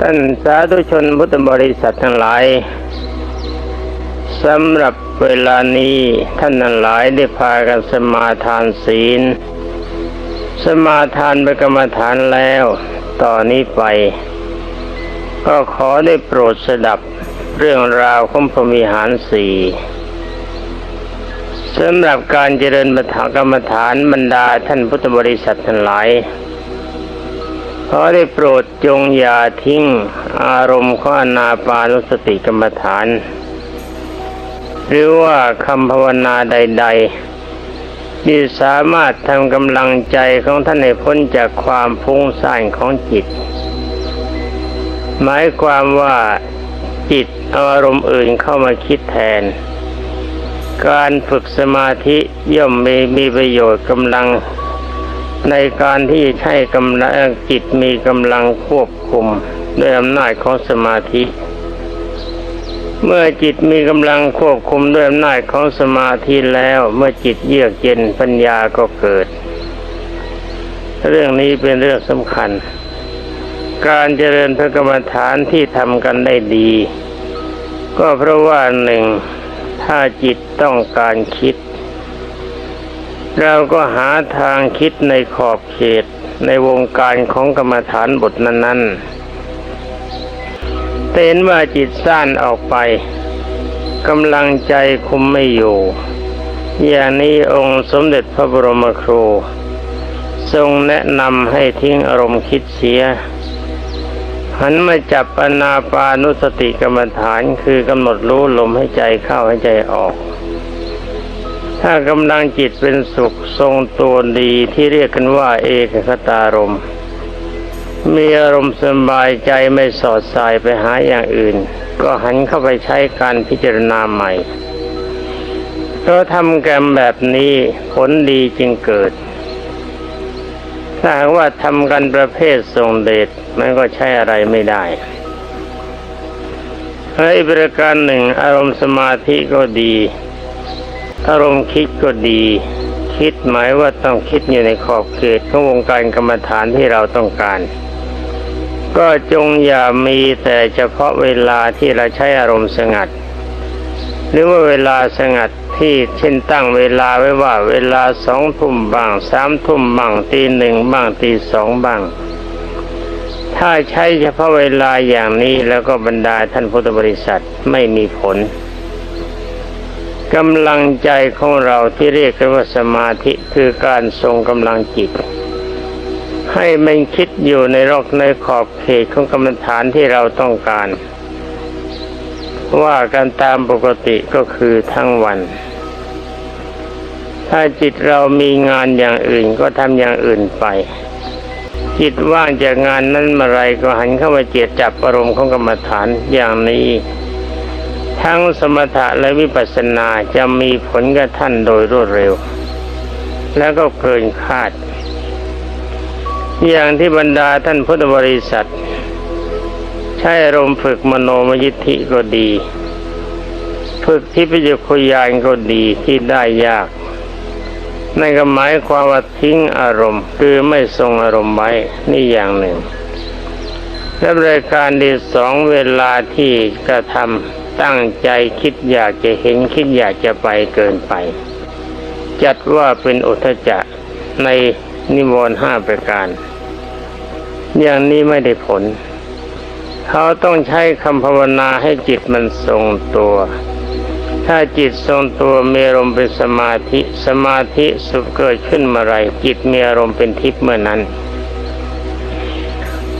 ท่านสาธุชนพุทธบริษัททั้งหลายสำหรับเวลานี้ท่านทั้งหลายได้พากันสมาทานศีล สมาทานเป็นกรรมฐานแล้วต่อนนี้ไป ก็ขอได้โปรดสดับเรื่องราวของพรมิหารสี่สำหรับการเจริญปฐกรรมฐานบรรดาท่านพุทธบริษัททั้งหลาย ขอได้โปรดจงอย่าทิ้งอารมณ์ของอนาปานุสติกรรมฐาน หรือว่าคำภาวนาใด ๆ ที่สามารถทำกำลังใจของท่านให้พ้นจากความฟุ้งซ่านของจิต หมายความว่าจิตอาอารมณ์อื่นเข้ามาคิดแทน การฝึกสมาธิย่อมมีมีประโยชน์กำลัง ในการที่ใช้กำลังจิตมีกำลังควบคุมด้วยอำนาจของสมาธิ เมื่อจิตมีกำลังควบคุมด้วยอำนาจของสมาธิแล้ว เมื่อจิตเยือกเย็นปัญญาก็เกิด เรื่องนี้เป็นเรื่องสำคัญ การเจริญพระกรรมฐานที่ทำกันได้ดี ก็เพราะว่าหนึ่งถ้าจิตต้องการคิด เราก็หาทางคิดในขอบเขตในวงการของกรรมฐานบทนั้นๆแต่เห็นว่าจิตสั้นออกไปกำลังใจคุมไม่อยู่ อย่างนี้องค์สมเด็จพระบรมครู ทรงแนะนำให้ทิ้งอารมณ์คิดเสีย หันมาจับอนาปานุสติกรรมฐานคือกำหนดรู้ลมให้ใจเข้าให้ใจออก ถ้ากำลังจิตเป็นสุขทรงตัวดีที่เรียกกันว่า เอกคตารม มีอารมณ์สบายใจไม่สอดสายไปหาอย่างอื่น ก็หันเข้าไปใช้การพิจารณาใหม่เพราทำกรรมแบบนี้ผลดีจึงเกิด ถ้าว่าทำกันประเภททรงเดชมันก็ใช้อะไรไม่ได้เฮ้ประการหนึ่งอารมณ์สมาธิก็ดี อารมณ์คิดก็ดี คิดหมายว่าต้องคิดอยู่ในขอบเขตของวงการกรรมฐานที่เราต้องการ ก็จงอย่ามีแต่เฉพาะเวลาที่เราใช้อารมณ์สงัด หรือว่าเวลาสงัดที่เช่นตั้งเวลาไว้ว่าเวลาสองทุ่มบ้างสามทุ่มบ้างตีหนึ่งบ้างตีสองบ้าง ถ้าใช้เฉพาะเวลาอย่างนี้แล้วก็บรรดาท่านพุทธบริษัทไม่มีผล กำลังใจของเราที่เรียกกันว่าสมาธิคือการทรงกำลังจิต ให้มันคิดอยู่ในรอกในขอบเขตของกรรมฐานที่เราต้องการ ว่ากันตามปกติก็คือทั้งวัน ถ้าจิตเรามีงานอย่างอื่นก็ทำอย่างอื่นไป จิตว่างจากงานนั้นเมื่อไรก็หันเข้ามาเจียดจับอารมณ์ของกรรมฐานอย่างนี้ ทั้งสมถะและวิปัสสนาจะมีผลกับท่านโดยรวดเร็ว แล้วก็เกินคาด อย่างที่บรรดาท่านพุทธบริษัท ใช้อารมณ์ฝึกมโนมยิทธิก็ดี ฝึกที่พิจคุยานก็ดีที่ได้ยากนั่นก็หมายความว่าทิ้งอารมณ์ คือไม่ทรงอารมณ์ไว้นี่อย่างหนึ่งและรายการที่สองเวลาที่กระทำ ตั้งใจคิดอยากจะเห็นคิดอยากจะไปเกินไป จัดว่าเป็นอุทจักในนิวรณ์ห้าประการ อย่างนี้ไม่ได้ผล เขาต้องใช้คำภาวนาให้จิตมันทรงตัว ถ้าจิตทรงตัวมีอารมณ์เป็นสมาธิสมาธิสุขเกิดขึ้นเมื่อไรจิตมีอารมณ์เป็นทิพย์เมื่อนั้น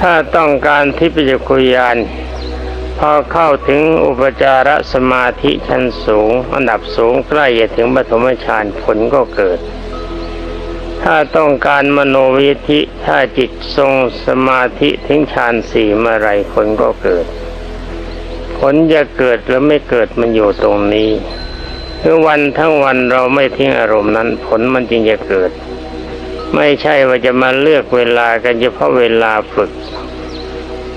ถ้าต้องการทิพยคุยาน พอเข้าถึงอุปจารสมาธิชั้นสูง อันดับสูงใกล้จะถึงปฐมฌานผลก็เกิด ถ้าต้องการมโนวิธิถ้าจิตทรงสมาธิถึงฌานสี่เมื่อไรผลก็เกิด ผลจะเกิดหรือไม่เกิดมันอยู่ตรงนี้คือวันทั้งวันเราไม่ทิ้งอารมณ์นั้น ผลมันจึงจะเกิด ไม่ใช่ว่าจะมาเลือกเวลากันเฉพาะเวลาฝึก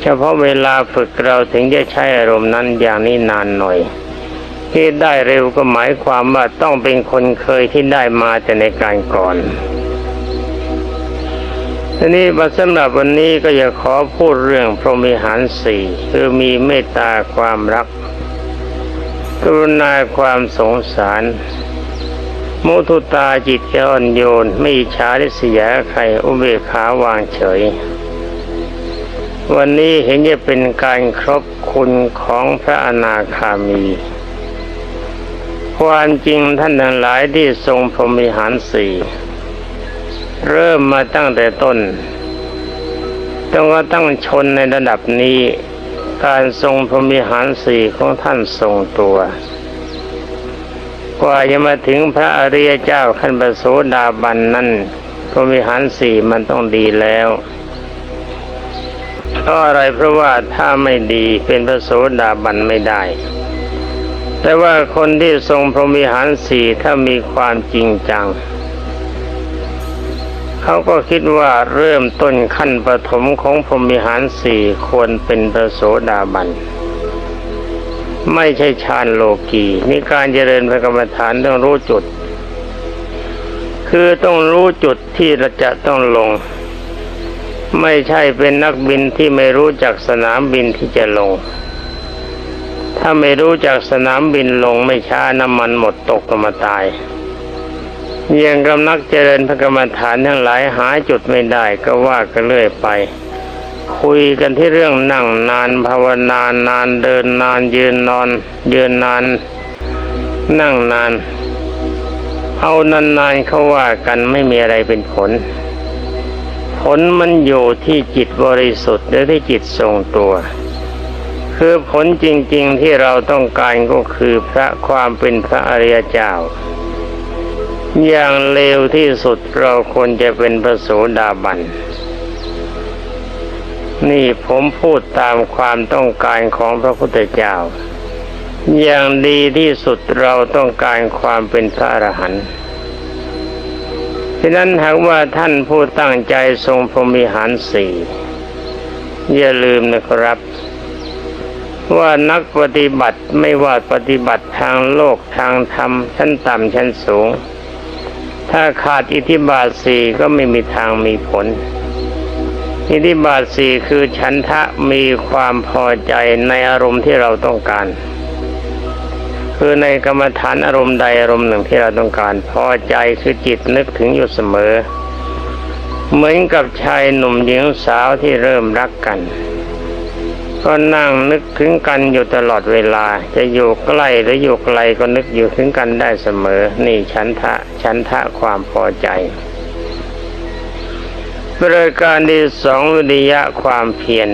เฉพาะเวลาฝึกเราถึงจะใช้อารมณ์นั้นอย่างนี้นานหน่อย ที่ได้เร็วก็หมายความว่าต้องเป็นคนเคยที่ได้มาแต่ในการก่อนทีนี้มาสำหรับวันนี้ก็จะขอพูดเรื่องพรหมิหารสี่คือมีเมตตาความรัก กรุณาความสงสาร มุทุตาจิตอ่อนโยน ไม่ฉาริษยาใครอุเบกขาวางเฉย วันนี้เห็นจะเป็นการครบคุณของพระอนาคามี ความจริงท่านทั้งหลายที่ทรงพรมิหารสี่เริ่มมาตั้งแต่ต้นต้องว่าตั้งชนในระดับนี้ การทรงพรมิหารสี่ของท่านทรงตัว กว่าจะมาถึงพระอริยเจ้าขั้นประโสดาบันนั้นพรมิหารสี่มันต้องดีแล้ว ราะอะไรเพราะว่าถ้าไม่ดีเป็นพระโสดาบันไม่ได้ แต่ว่าคนที่ทรงพรหมิหารสี่ถ้ามีความจริงจัง เขาก็คิดว่าเริ่มต้นขั้นปฐมของพรหมิหารสี่ควรเป็นพระโสดาบันไม่ใช่ฌานโลกีนี่การเจริญพระกรรมฐานต้องรู้จุด คือต้องรู้จุดที่เราจะต้องลง ไม่ใช่เป็นนักบินที่ไม่รู้จักสนามบินที่จะลง ถ้าไม่รู้จักสนามบินลงไม่ช้าน้ำมันหมดตกก็มาตายย่างกำนักเจริญพระกรรมฐานทั้งหลายหาจุดไม่ได้ก็ว่ากันเรื่อยไป คุยกันที่เรื่องนั่งนานภาวนานานเดินนานยืนนอน ยืนนาน นั่งนาน เอานานๆเขาว่ากันไม่มีอะไรเป็นผล ผลมันอยู่ที่จิตบริสุทธิ์หรือที่จิตทรงตัว คือผลจริงๆที่เราต้องการก็คือพระความเป็นพระอริยเจ้า อย่างเลวที่สุดเราควรจะเป็นพระโสดาบันนี่ผมพูดตามความต้องการของพระพุทธเจ้า อย่างดีที่สุดเราต้องการความเป็นพระอรหันต์ ฉะนั้นหากว่าท่านผู้ตั้งใจทรงพรมิหารสี่อย่าลืมนะครับ ว่านักปฏิบัติไม่ว่าปฏิบัติทางโลกทางธรรมชั้นต่ำชั้นสูง ถ้าขาดอิทธิบาทสี่ก็ไม่มีทางมีผล อิทธิบาทสี่คือฉันทะมีความพอใจในอารมณ์ที่เราต้องการ คือในกรรมฐานอารมณ์ใดอารมณ์หนึ่งที่เราต้องการ พอใจคือจิตนึกถึงอยู่เสมอ เหมือนกับชายหนุ่มหญิงสาวที่เริ่มรักกัน ก็นั่งนึกถึงกันอยู่ตลอดเวลา จะอยู่ใกล้หรืออยู่ไกลก็นึกอยู่ถึงกันได้เสมอ นี่ฉันทะฉันทะความพอใจบริการที่สองวิริยะความเพียร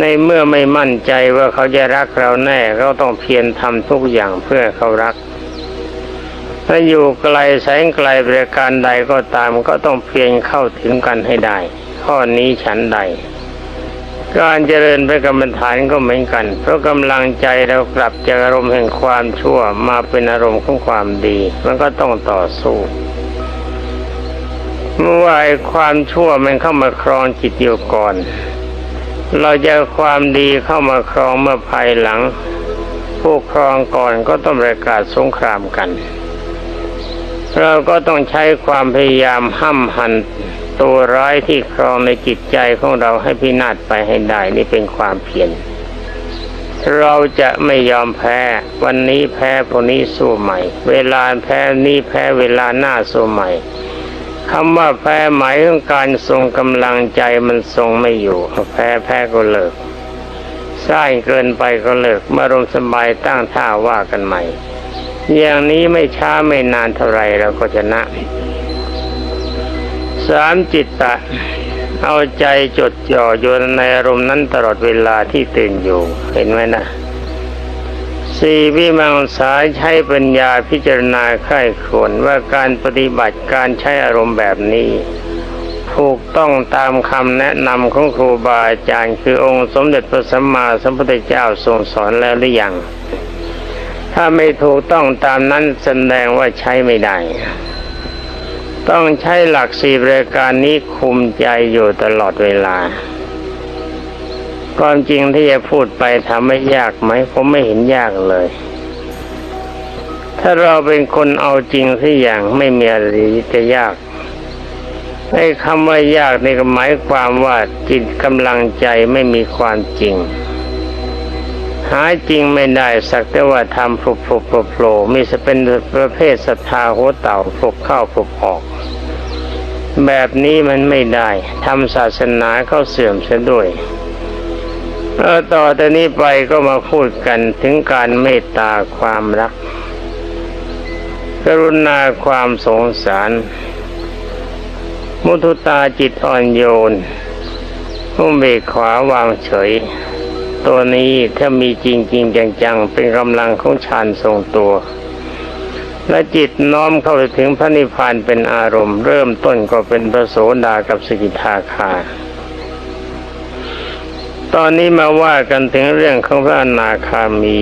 ในเมื่อไม่มั่นใจว่าเขาจะรักเราแน่เราต้องเพียรทำทุกอย่างเพื่อเขารัก ถ้าอยู่ไกลแสงไกลบริการใดก็ตามก็ต้องเพียรเข้าถึงกันให้ได้ ข้อนี้ฉันใด การเจริญพระกรรมฐานก็เหมือนกัน เพราะกำลังใจเรากลับจากอารมณ์แห่งความชั่วมาเป็นอารมณ์ของความดี มันก็ต้องต่อสู้เมื่อว่าไอ้ความชั่วมันเข้ามาครองจิตอยู่ก่อน เราจะความดีเข้ามาครองเมื่อภายหลัง ผู้ครองก่อนก็ต้องประกาศสงครามกัน เราก็ต้องใช้ความพยายามห้ำหันตัวร้ายที่ครองในจิตใจของเราให้พินาศไปให้ได้นี่เป็นความเพียรเราจะไม่ยอมแพ้ วันนี้แพ้พรุ่งนี้สู้ใหม่ เวลาแพ้นี้แพ้เวลาหน้าสู้ใหม่ คำว่าแพ้หมายถึงการทรงกำลังใจมันทรงไม่อยู่ แพ้แพ้ก็เลิกสร้างเกินไปก็เลิกมารมสบายตั้งท่าว่ากันใหม่ อย่างนี้ไม่ช้าไม่นานเท่าไรเราก็ชนะสามจิตตะ เอาใจจดจ่ออยู่ในอารมณ์นั้นตลอดเวลาที่ตื่นอยู่ เห็นไหมนะ สี่วิมังสาใช้ปัญญาพิจารณาไข้ควรว่าการปฏิบัติการใช้อารมณ์แบบนี้ ถูกต้องตามคำแนะนำของครูบาอาจารย์ คือองค์สมเด็จพระสัมมาสัมพุทธเจ้าทรงสอนแล้วหรือยัง ถ้าไม่ถูกต้องตามนั้นแสดงว่าใช้ไม่ได้ ต้องใช้หลักสี่รายการนี้คุมใจอยู่ตลอดเวลา ความจริงที่จะพูดไปทำไม่ยากไหมผมไม่เห็นยากเลย ถ้าเราเป็นคนเอาจริงสักอย่างไม่มีอะไรจะยากไอ้คำว่ายากในหมายความว่าจิตกำลังใจไม่มีความจริง หาจริงไม่ได้สักแต่ว่าทำผุบผุบโผล่โผล่มีจะเป็นประเภทศรัทธาหัวเต่าผุบเข้าผุบออก แบบนี้มันไม่ได้ทำศาสนาเข้าเสื่อมเสียด้วย ต่อแต่นี้ไปก็มาพูดกันถึงการเมตตาความรัก กรุณาความสงสาร มุทุตาจิตอ่อนโยนมุ่งเบกขวาวางเฉย ตัวนี้ถ้ามีจริงจริงจังๆ เป็นกำลังของฌานทรงตัว และจิตน้อมเข้าไปถึงพระนิพพานเป็นอารมณ์ เริ่มต้นก็เป็นพระโสดากับสกิทาคา ตอนนี้มาว่ากันถึงเรื่องของพระอนาคามี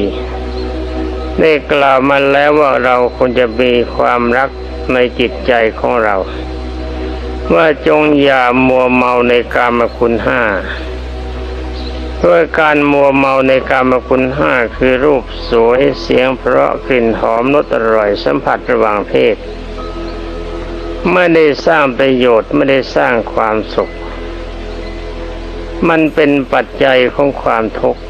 ได้กล่าวมาแล้วว่าเราควรจะมีความรักในจิตใจของเรา ว่าจงอย่ามัวเมาในกามคุณห้าเพราะการมัวเมาในกามคุณห้าคือรูปสวยเสียงเพราะกลิ่นหอมรสอร่อยสัมผัสระหว่างเพศ ไม่ได้สร้างประโยชน์ไม่ได้สร้างความสุข มันเป็นปัจจัยของความทุกข์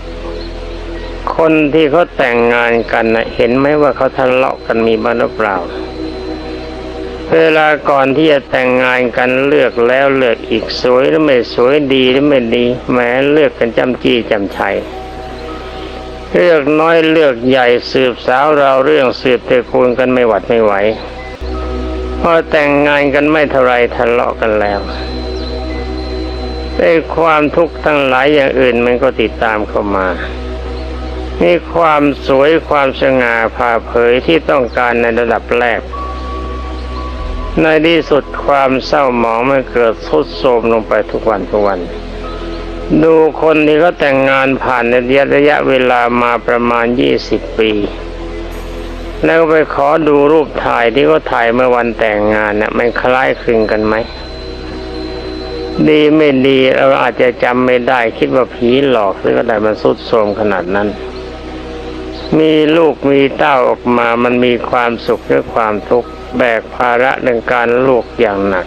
คนที่เขาแต่งงานกันนะเห็นไหมว่าเขาทะเลาะกันมีบ้างหรือเปล่า เวลาก่อนที่จะแต่งงานกันเลือกแล้วเลือกอีกสวยหรือไม่สวยดีหรือไม่ดีแม้เลือกกันจำจี้จำชัยเลือกน้อยเลือกใหญ่สืบสาวเราเรื่องสืบเตระกูลกันไม่หวัดไม่ไหวพอแต่งงานกันไม่เท่าไรทะเลาะกันแล้ว ไอ้ความทุกข์ทั้งหลายอย่างอื่นมันก็ติดตามเข้ามานี่ความสวยความสง่าผ่าเผยที่ต้องการในระดับแรก ในที่สุดความเศร้าหมองมันเกิดทุดโทรมลงไปทุกวันทุกวัน ดูคนที่เขาแต่งงานผ่านในระยะเวลามาประมาณยี่สิบปี แล้วไปขอดูรูปถ่ายที่เขาถ่ายเมื่อวันแต่งงานน่ะมันคล้ายคลึงกันไหม ดีไม่ดีเราอาจจะจำไม่ได้คิดว่าผีหลอกหรือก็ได้มันสุดโทมขนาดนั้น มีลูกมีเต้าออกมามันมีความสุขหรือความทุกข์แบกภาระในการลูกอย่างหนัก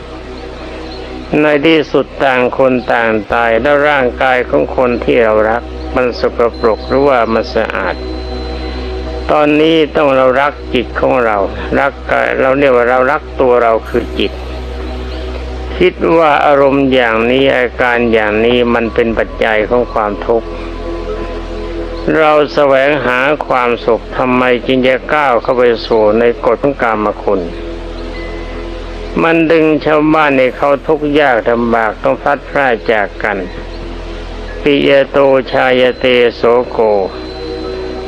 ในที่สุดต่างคนต่างตายแล้วร่างกายของคนที่เรารัก มันสกปรกหรือว่ามันสะอาด ตอนนี้ต้องเรารักจิตของเรา รักกายเราเรียกว่าเรารักตัวเราคือจิต คิดว่าอารมณ์อย่างนี้อาการอย่างนี้มันเป็นปัจจัยของความทุกข์เราแสวงหาความสุขทำไมจึงจะก้าวเข้าไปสู่ในกฎของกรรมคุณ มันดึงชาวบ้านในเขาทุกข์ยากลำบากต้องพัดพรากจากกันปิยโตชายเตโสโก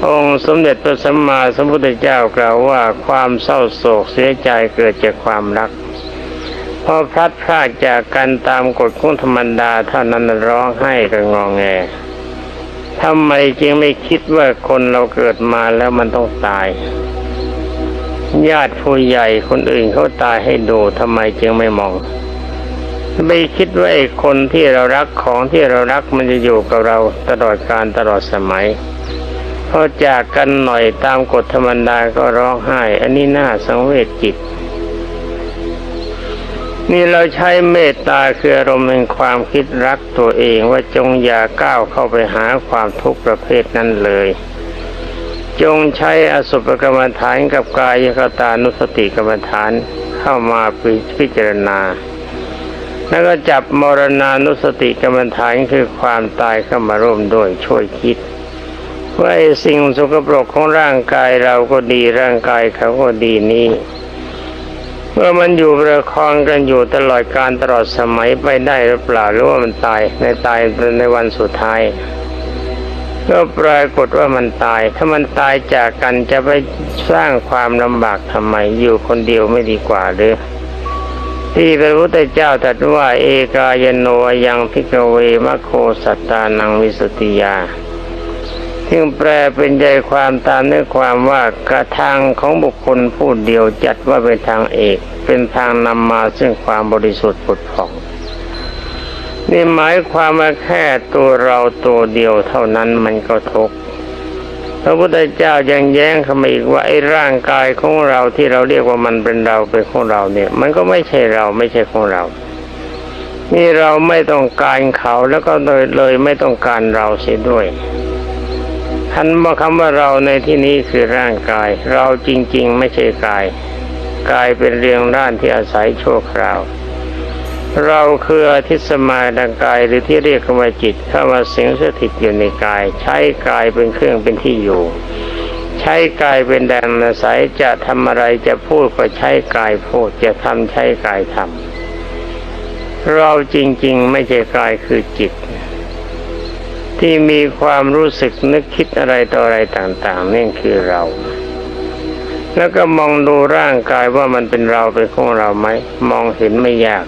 องค์สมเด็จพระสัมมาสัมพุทธเจ้ากล่าวว่าความเศร้าโศกเสียใจเกิดจากความรัก อพลัดพรากจากกันตามกฎของธรรมดาเท่านั้นร้องไห้กันงองแงทำไมจึงไม่คิดว่าคนเราเกิดมาแล้วมันต้องตาย ญาติผู้ใหญ่คนอื่นเขาตายให้ดูทำไมจึงไม่มอง ไม่คิดว่าไอ้คนที่เรารักของที่เรารักมันจะอยู่กับเราตลอดการตลอดสมัยพอจากกันหน่อยตามกฎธรรมดาก็ร้องไห้ อันนี้น่าสังเวชจิต นี่เราใช้เมตตาคืออารมณ์แห่งความคิดรักตัวเองว่าจงอย่าก้าวเข้าไปหาความทุกข์ประเภทนั้นเลย จงใช้อสุภกรรมฐานกับกายกตานุสติกรรมฐานเข้ามาพิจารณา แล้วก็จับมรณานุสติกรรมฐานคือความตายเข้ามาร่วมด้วยช่วยคิดว่าไอสิ่งสกปรกของร่างกายเราก็ดีร่างกายเขาก็ดีนี้ เมื่อมันอยู่ประคองกันอยู่ตลอดการตลอดสมัยไปได้หรือเปล่าหรือว่ามันตายในตายในวันสุดท้ายก็ปรากฏว่ามันตาย ถ้ามันตายจากกันจะไปสร้างความลำบากทำไม อยู่คนเดียวไม่ดีกว่าหรือที่พระพุทธเจ้าตรัสว่าเอกายโนยังพิกเวมะโคสัตตานังวิสุติยา ซึ่งแปลเป็นใจความตามเนื้อความว่ากระทางของบุคคลผู้เดียวจัดว่าเป็นทางเอก เป็นทางนำมาซึ่งความบริสุทธิ์ผุดผ่องนี่หมายความว่าแค่ตัวเราตัวเดียวเท่านั้นมันก็ทุกข์พระพุทธเจ้ายังแย้งข้ามาอีกว่าไอ้ร่างกายของเราที่เราเรียกว่ามันเป็นเราเป็นของเราเนี่ย มันก็ไม่ใช่เราไม่ใช่ของเรา นี่เราไม่ต้องการเขาแล้วก็เลยเลยไม่ต้องการเราเสียด้วย ท่านบอกคำว่าเราในที่นี้คือร่างกาย เราจริง ๆ ไม่ใช่กาย กายเป็นเรียงด้านที่อาศัยชั่วคราว เราคืออาทิสมาดังกายหรือที่เรียกว่าจิตเข้ามาสิงสถิตอยู่ในกาย ใช้กายเป็นเครื่องเป็นที่อยู่ ใช้กายเป็นแดนอาศัยจะทำอะไรจะพูดก็ใช้กายพูดจะทำใช้กายทำเราจริง ๆ ไม่ใช่กายคือจิต ที่มีความรู้สึกนึกคิดอะไรต่ออะไรต่างๆนี่คือเรา แล้วก็มองดูร่างกายว่ามันเป็นเราเป็นของเราไหมมองเห็นไม่ยาก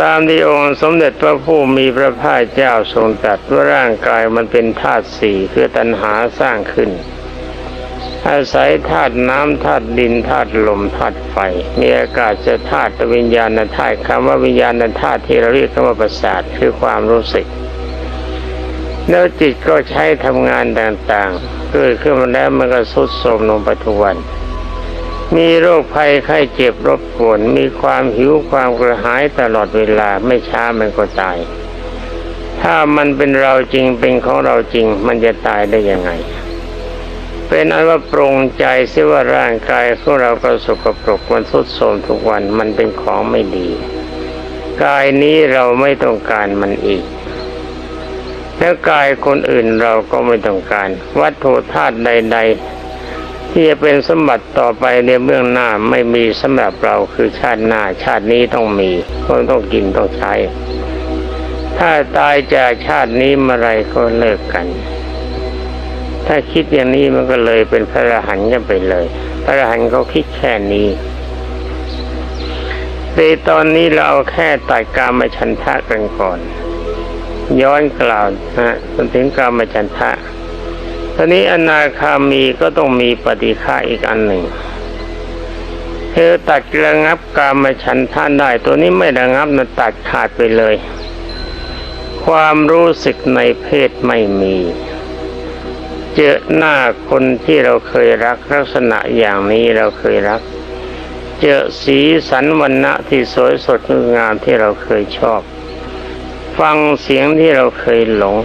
ตามที่องค์สมเด็จพระผู้มีพระภาคเจ้าทรงตรัสว่าร่างกายมันเป็นธาตุสี่คือตัณหาสร้างขึ้น อาศัยธาตุน้ำธาตุดินธาตุลมธาตุไฟมีอากาศจะธาตุวิญญาณธาตุคำว่าวิญญาณธาตุที่เราเรียกคำว่าประสาทคือความรู้สึก แล้วจิตก็ใช้ทำงานต่างๆ เกิดขึ้นมาแล้วมันก็สุดโทมลงไปทุกวัน มีโรคภัยไข้เจ็บรบกวน มีความหิวความกระหายตลอดเวลาไม่ช้ามันก็ตาย ถ้ามันเป็นเราจริงเป็นของเราจริง มันจะตายได้ยังไง เป็นอันว่าปรงใจเสียว่าร่างกายของเราก็สกปรกมันทุดโทมทุกวันมันเป็นของไม่ดี กายนี้เราไม่ต้องการมันอีก แล้วกายคนอื่นเราก็ไม่ต้องการ วัตถุธาตุใด ๆ ที่จะเป็นสมบัติต่อไปในเบื้องหน้าไม่มีสำหรับเราคือชาติหน้า ชาตินี้ต้องมีต้องต้องกินต้องใช้ ถ้าตายจากชาตินี้เมื่อไรก็เลิกกัน ถ้าคิดอย่างนี้มันก็เลยเป็นพระอรหันต์กันไปเลย พระอรหันต์เขาคิดแค่นี้ในตอนนี้เราเอาแค่ตัดกามฉันทะกันก่อน ย้อนกล่าวนะจนถึงกามฉันทะตอนนี้อนาคามีก็ต้องมีปฏิฆาอีกอันหนึ่งเธอตัดระงับกามฉันทะได้ ตัวนี้ไม่ระงับนะตัดขาดไปเลย ความรู้สึกในเพศไม่มี เจอหน้าคนที่เราเคยรักลักษณะอย่างนี้เราเคยรัก เจอสีสันวันณะที่สวยสดงดงามที่เราเคยชอบ ฟังเสียงที่เราเคยหลง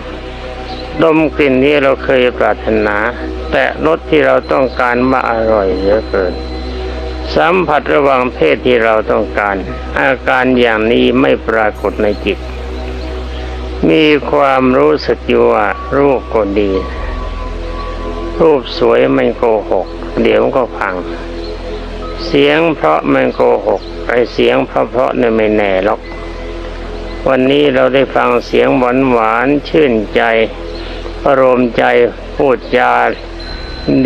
ดมกลิ่นที่เราเคยปรารถนา แต่รสที่เราต้องการมาอร่อยเหลือเกิน สัมผัสระหว่างเพศที่เราต้องการ อาการอย่างนี้ไม่ปรากฏในจิต มีความรู้สึกอยู่ว่ารูปก็ดี รูปสวยมันโกหก เดี๋ยวก็พัง เสียงเพราะมันโกหกไอเสียงเพราะเพราะเนี่ยไม่แน่หรอก วันนี้เราได้ฟังเสียงหวานหวานชื่นใจอารมณ์ใจพูดจา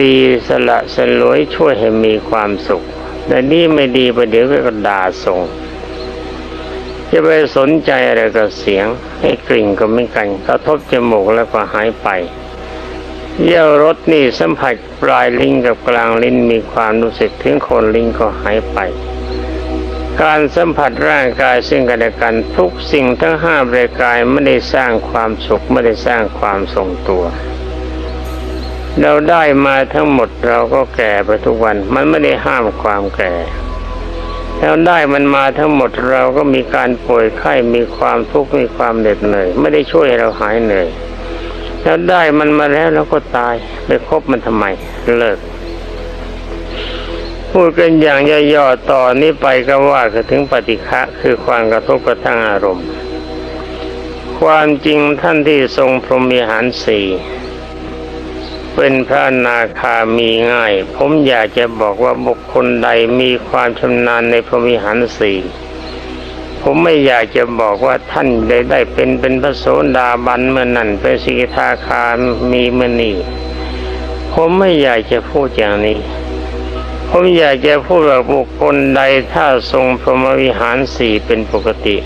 ดีสละสลวยช่วยให้มีความสุข แต่นี่ไม่ดีประเดี๋ยวก็ด่าส่ง จะไปสนใจอะไรกับเสียง ให้กลิ่นก็ไม่กันกระทบจมูกแล้วก็หายไปเยี่ยวรสนี่สัมผัสปลายลิ้นกับกลางลิ้นมีความรู้สึกถึงคนลิ้นก็หายไป การสัมผัสร่างกายซึ่งกันและกันทุกสิ่งทั้งห้ารายกายไม่ได้สร้างความสุขไม่ได้สร้างความทรงตัว เราได้มาทั้งหมดเราก็แก่ไปทุกวัน มันไม่ได้ห้ามความแก่เราได้มันมาทั้งหมดเราก็มีการป่วยไข้มีความทุกข์มีความเหน็ดเหนื่อยไม่ได้ช่วยเราหายเหนื่อยแล้วได้มันมาแล้วเราก็ตายไปคบมันทำไมเลิก พูดกันอย่างย่อๆต่อนนี้ไปก็ว่ากันถึงปฏิฆะคือความกระทบกระทั่งอารมณ์ ความจริงท่านที่ทรงพรหมีหารสี่เป็นพระนาคามีง่าย ผมอยากจะบอกว่าบุคคลใดมีความชำนาญในพรหมีหารสี่ผมไม่อยากจะบอกว่าท่านได้ได้เป็นเป็นพระโสดาบันเมื่อนั้นเป็นสีทาคามีเมื่อนี้ผมไม่อยากจะพูดอย่างนี้ ผมอยากจะพูดว่าบุคคลใดถ้าทรงพรหมวิหารสี่เป็นปกติ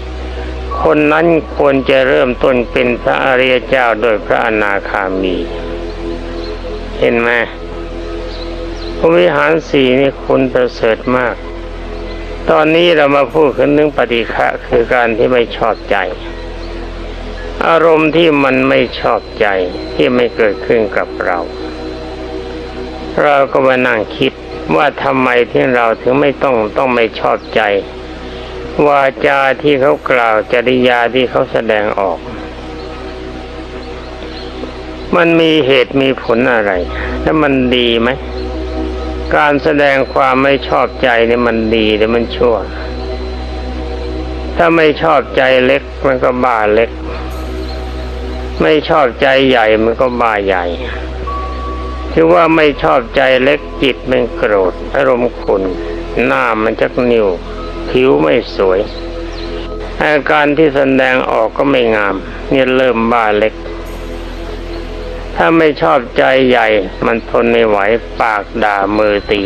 คนนั้นควรจะเริ่มต้นเป็นพระอริยเจ้าโดยพระอนาคามี เห็นไหมพรหมวิหารสี่นี่คุณประเสริฐมาก ตอนนี้เรามาพูดถึงเรื่องปฏิฆะคือการที่ไม่ชอบใจ อารมณ์ที่มันไม่ชอบใจที่ไม่เกิดขึ้นกับเรา เราก็มานั่งคิด ว่าทำไมที่เราถึงไม่ต้องต้องไม่ชอบใจวาจาที่เขากล่าวจริยาที่เขาแสดงออก มันมีเหตุมีผลอะไร แล้วมันดีไหม การแสดงความไม่ชอบใจเนี่ยมันดีหรือมันชั่ว ถ้าไม่ชอบใจเล็กมันก็บ้าเล็ก ไม่ชอบใจใหญ่มันก็บ้าใหญ่ ถือว่าไม่ชอบใจเล็กจิตมันโกรธอารมณ์ขุนหน้ามันจักนิ่วผิวไม่สวย อาการที่แสดงออกก็ไม่งามเนี่ยเริ่มบ้าเล็ก ถ้าไม่ชอบใจใหญ่ มันทนไม่ไหวปากด่ามือตี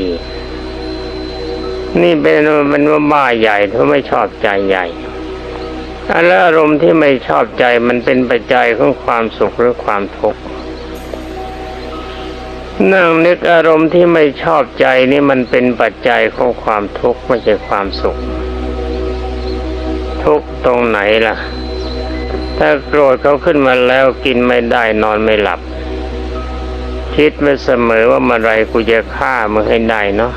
นี่เป็นเป็นว่าบ้าใหญ่ถ้าไม่ชอบใจใหญ่แล้วอารมณ์ที่ไม่ชอบใจมันเป็นปัจจัยของความสุขหรือความทุกข์ นั่งนึกอารมณ์ที่ไม่ชอบใจนี่มันเป็นปัจจัยของความทุกข์ไม่ใช่ความสุข ทุกตรงไหนล่ะ ถ้าโกรธเขาขึ้นมาแล้วกินไม่ได้นอนไม่หลับ คิดไว้เสมอว่าเมื่อไรกูจะฆ่ามึงให้ได้เนาะ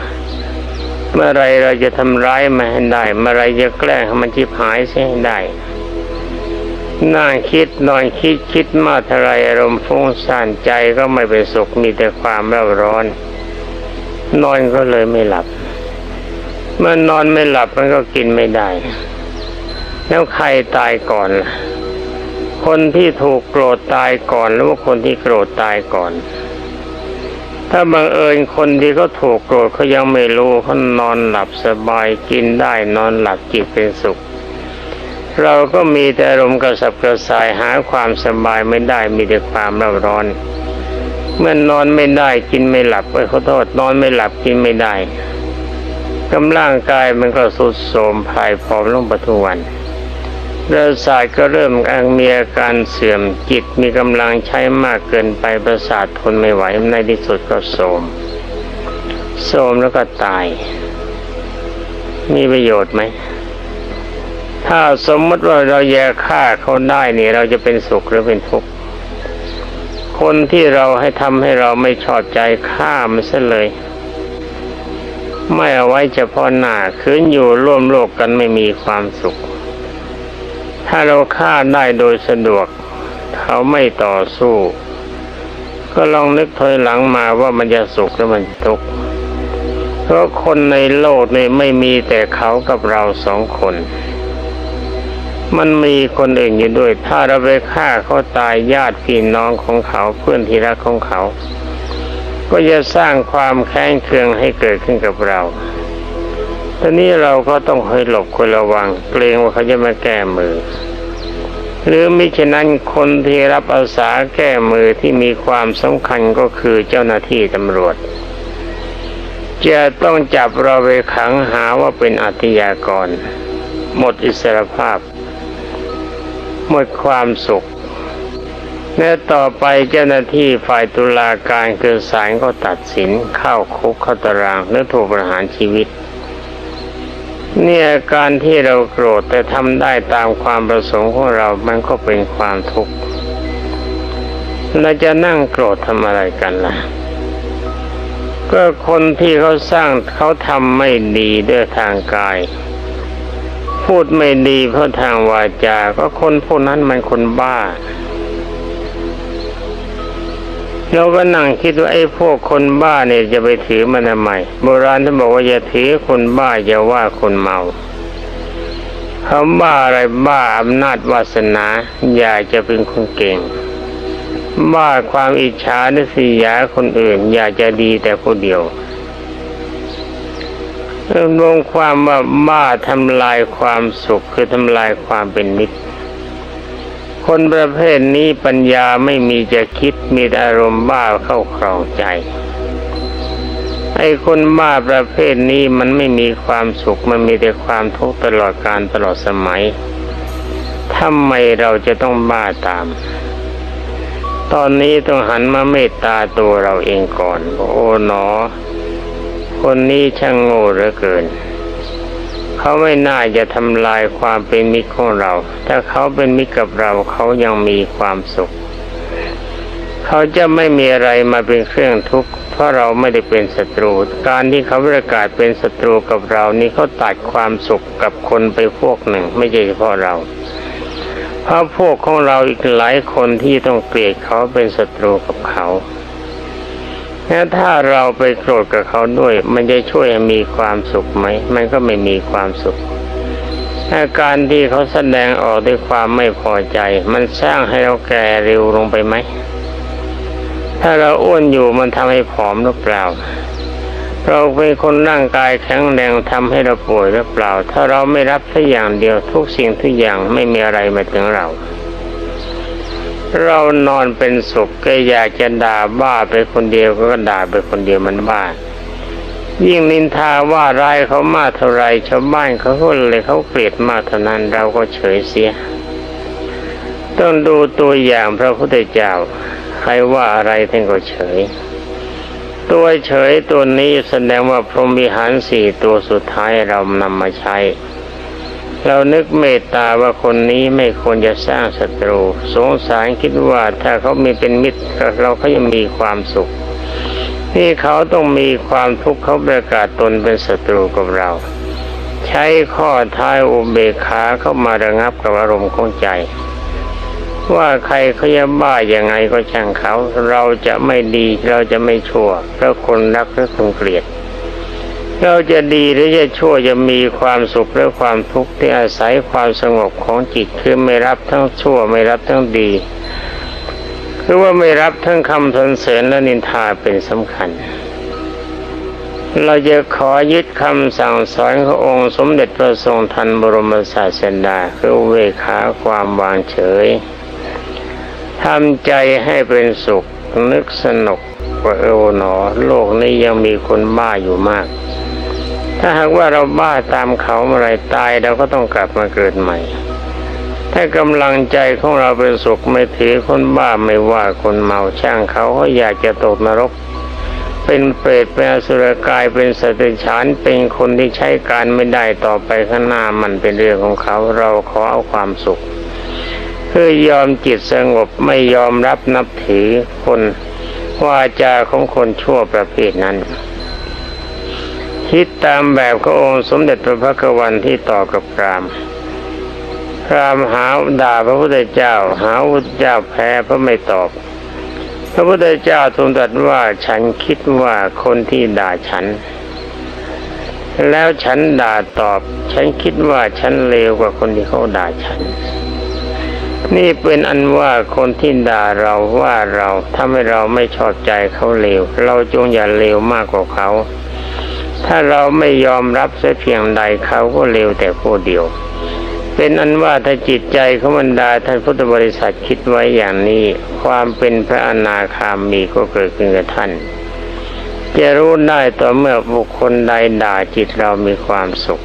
เมื่อไรเราจะทำร้ายมันให้ได้ เมื่อไรจะแกล้งให้มันชิบหายเสียให้ได้ นั่งคิดนอนคิดคิดมาเท่าไรอารมณ์ฟุ้งซ่านใจก็ไม่เป็นสุขมีแต่ความเร่าร้อน นอนก็เลยไม่หลับ เมื่อนอนไม่หลับมันก็กินไม่ได้ แล้วใครตายก่อนล่ะคนที่ถูกโกรธตายก่อนหรือว่าคนที่โกรธตายก่อน ถ้าบังเอิญคนที่เขาถูกโกรธเขายังไม่รู้เขานอนหลับสบายกินได้นอนหลับจิตเป็นสุข เราก็มีแต่อารมกระสับกระส่ายหาความสบายไม่ได้มีแต่ความเร่าร้อน เมื่อนนอนไม่ได้กินไม่หลับเอ้ยขอโทษนอนไม่หลับกินไม่ได้กำลังกายมันก็สุดโทมพายผอมลงปัทุวันประสาทก็เริ่มมีอาการเสื่อมจิตมีกำลังใช้มากเกินไปประสาททนไม่ไหวในที่สุดก็โทมโทมแล้วก็ตาย มีประโยชน์ไหม ถ้าสมมติว่าเราแยกฆ่าเขาได้นี่เราจะเป็นสุขหรือเป็นทุกข์คนที่เราให้ทำให้เราไม่ชอบใจฆ่ามันซะเลย ไม่เอาไว้เฉพาะหน้าคืนอยู่ร่วมโลกกันไม่มีความสุข ถ้าเราฆ่าได้โดยสะดวก เขาไม่ต่อสู้ ก็ลองนึกถอยหลังมาว่ามันจะสุขหรือมันทุกข์เพราะคนในโลกนี่ไม่มีแต่เขากับเราสองคน มันมีคนอื่นอยู่ด้วย ถ้าเราไปฆ่าเขาตายญาติพี่น้องของเขาเพื่อนที่รักของเขา ก็จะสร้างความแค้นเคืองให้เกิดขึ้นกับเราตอนนี้เราก็ต้องคอยหลบคอยระวัง เกรงว่าเขาจะมาแก้มือ หรือมิฉะนั้นคนที่รับอาสาแก้มือที่มีความสำคัญก็คือเจ้าหน้าที่ตำรวจ จะต้องจับเราไปขังหาว่าเป็นอาชญากร หมดอิสรภาพ หมดความสุข และต่อไปเจ้าหน้าที่ฝ่ายตุลาการคือศาลก็ตัดสินเข้าคุกเข้าตารางหรือถูกประหารชีวิต เนี่ยการที่เราโกรธแต่ทำได้ตามความประสงค์ของเรามันก็เป็นความทุกข์เราจะนั่งโกรธทำอะไรกันล่ะ ก็คนที่เขาสร้างเขาทำไม่ดีด้วยทางกาย พูดไม่ดีเพราะทางวาจา ก็คนพวกนั้นมันคนบ้าเราก็นั่งคิดว่าไอ้พวกคนบ้าเนี่ยจะไปถือมันทำไมโบราณท่านบอกว่าอย่าถือคนบ้าอย่าว่าคนเมาเขาบ้าอะไรบ้าอำนาจวาสนาอยากจะเป็นคนเก่ง บ้าความอิจฉานิสยาคนอื่น อยากจะดีแต่คนเดียว รวมความว่าบ้าทำลายความสุขคือทำลายความเป็นมิตร คนประเภทนี้ปัญญาไม่มีจะคิดมีอารมณ์บ้าเข้าครองใจ ไอ้คนบ้าประเภทนี้มันไม่มีความสุขมันมีแต่ความทุกข์ตลอดการตลอดสมัยทำไมเราจะต้องบ้าตาม ตอนนี้ต้องหันมาเมตตาตัวเราเองก่อน โอ้หนอ คนนี้ช่างโง่เหลือเกิน เขาไม่น่าจะทำลายความเป็นมิตรของเรา ถ้าเขาเป็นมิตรกับเราเขายังมีความสุข เขาจะไม่มีอะไรมาเป็นเครื่องทุกข์เพราะเราไม่ได้เป็นศัตรู การที่เขาประกาศเป็นศัตรูกับเรานี่เขาตัดความสุขกับคนไปพวกหนึ่ง ไม่ใช่เฉพาะเราเพราะพวกของเราอีกหลายคนที่ต้องเกลียดเขาเป็นศัตรูกับเขา แล้วถ้าเราไปโกรธกับเขาด้วย มันจะช่วยมีความสุขไหม มันก็ไม่มีความสุขอาการที่เขาแสดงออกด้วยความไม่พอใจ มันสร้างให้เราแก่เร็วลงไปไหม ถ้าเราอ้วนอยู่มันทำให้ผอมหรือเปล่า เราเป็นคนร่างกายแข็งแรงทำให้เราป่วยหรือเปล่า ถ้าเราไม่รับสักอย่างเดียวทุกสิ่งทุกอย่างไม่มีอะไรมาถึงเรา เรานอนเป็นสุขก็อยากจะด่าบ้าไปคนเดียวก็ด่าไปคนเดียวมันบ้า ยิ่งนินทาว่าร้ายเขามากเท่าไรชาวบ้านเขาก็เลยเขาเกลียดมากเท่านั้นเราก็เฉยเสีย ต้องดูตัวอย่างพระพุทธเจ้าใครว่าอะไรท่านก็เฉย ตัวเฉยตัวนี้แสดงว่าพรหมิหารสี่ตัวสุดท้ายเรานำมาใช้ เรานึกเมตตาว่าคนนี้ไม่ควรจะสร้างศัตรู สงสารคิดว่าถ้าเขามีเป็นมิตรเราเขายังมีความสุขที่เขาต้องมีความทุกข์เขาประกาศตนเป็นศัตรูกับเรา ใช้ข้อท้ายอุเบกขาเข้ามาระงับกับอารมณ์ของใจ ว่าใครเขาจะบ้ายังไงก็ช่างเขา เราจะไม่ดีเราจะไม่ชั่วเพราะคนรักหรือคนเกลียด เราจะดีหรือจะชั่วจะมีความสุขหรือความทุกข์ที่อาศัยความสงบของจิตคือไม่รับทั้งชั่วไม่รับทั้งดีหรือว่าไม่รับทั้งคำสรรเสริญและนินทาเป็นสำคัญ เราจะขอยึดคำสั่งสอนขององค์สมเด็จพระทรงทันบรมศาสดาคือเวขาความวางเฉยทำใจให้เป็นสุขนึกสนุกว่าเออหนอ โลกนี้ยังมีคนบ้าอยู่มาก ถ้าหากว่าเราบ้าตามเขาเมื่อไรตายเราก็ต้องกลับมาเกิดใหม่ ถ้ากำลังใจของเราเป็นสุขไม่ถือคนบ้าไม่ว่าคนเมาช่างเขาเขาอยากจะตกนรก เป็นเปรตเป็นอสุรกายเป็นสติฉานเป็นคนที่ใช้การไม่ได้ต่อไปข้างหน้ามันเป็นเรื่องของเขาเราขอเอาความสุขคือยอมจิตสงบไม่ยอมรับนับถือคนวาจาของคนชั่วประเภทนั้น คิดตามแบบขององค์สมเด็จพระพักวันที่ต่อกับพรามพรามหาด่าพระพุทธเจ้า หาพระพุทธเจ้าแพ้พระไม่ตอบ พระพุทธเจ้าทรงตรัสว่าฉันคิดว่าคนที่ด่าฉัน แล้วฉันด่าตอบ ฉันคิดว่าฉันเลวกว่าคนที่เขาด่าฉัน นี่เป็นอันว่าคนที่ด่าเราว่าเราถ้าให้เราไม่ชอบใจเขาเลว เราจงอย่าเลวมากกว่าเขา ถ้าเราไม่ยอมรับเสียเพียงใดเขาก็เลวแต่ผู้เดียว เป็นอันว่าถ้าจิตใจของบรรดาท่านพุทธบริษัทคิดไว้อย่างนี้ ความเป็นพระอนาคามีก็เกิดขึ้นกับท่าน จะรู้ได้ต่อเมื่อบุคคลใดด่าจิตเรามีความสุข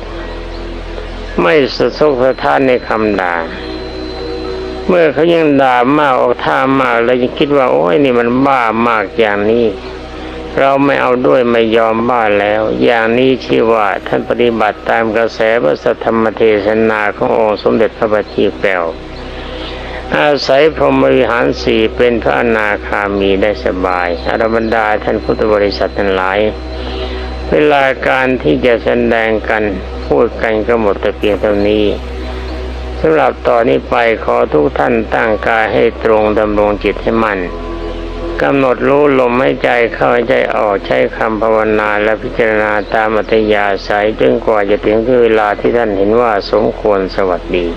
ไม่สะทกสะท้านในคำด่าเมื่อเขายังด่ามากออกท่ามากเรายังคิดว่าโอ้ยนี่มันบ้ามากอย่างนี้ เราไม่เอาด้วยไม่ยอมบ้าแล้ว อย่างนี้ชื่อว่าท่านปฏิบัติตามกระแสพระสัทธรรมเทศนาขององค์สมเด็จพระบัณฑิตแปลวอาศัยพรหมวิหารสี่เป็นพระอนาคามีได้สบายอรบรรดาท่านพุทธบริษัททั้งหลาย เวลาการที่จะแสดงกันพูดกันก็หมดแต่เพียงเท่านี้สำหรับตอนนี้ไปขอทุกท่านตั้งกายให้ตรงดำรงจิตให้มั่น กำหนดรู้ลมหายใจเข้าให้ใจออกใช้คำภาวนาและพิจารณาตามอัตยาสายจนกว่าจะถึงเวลาที่ท่านเห็นว่าสมควรสวัสดี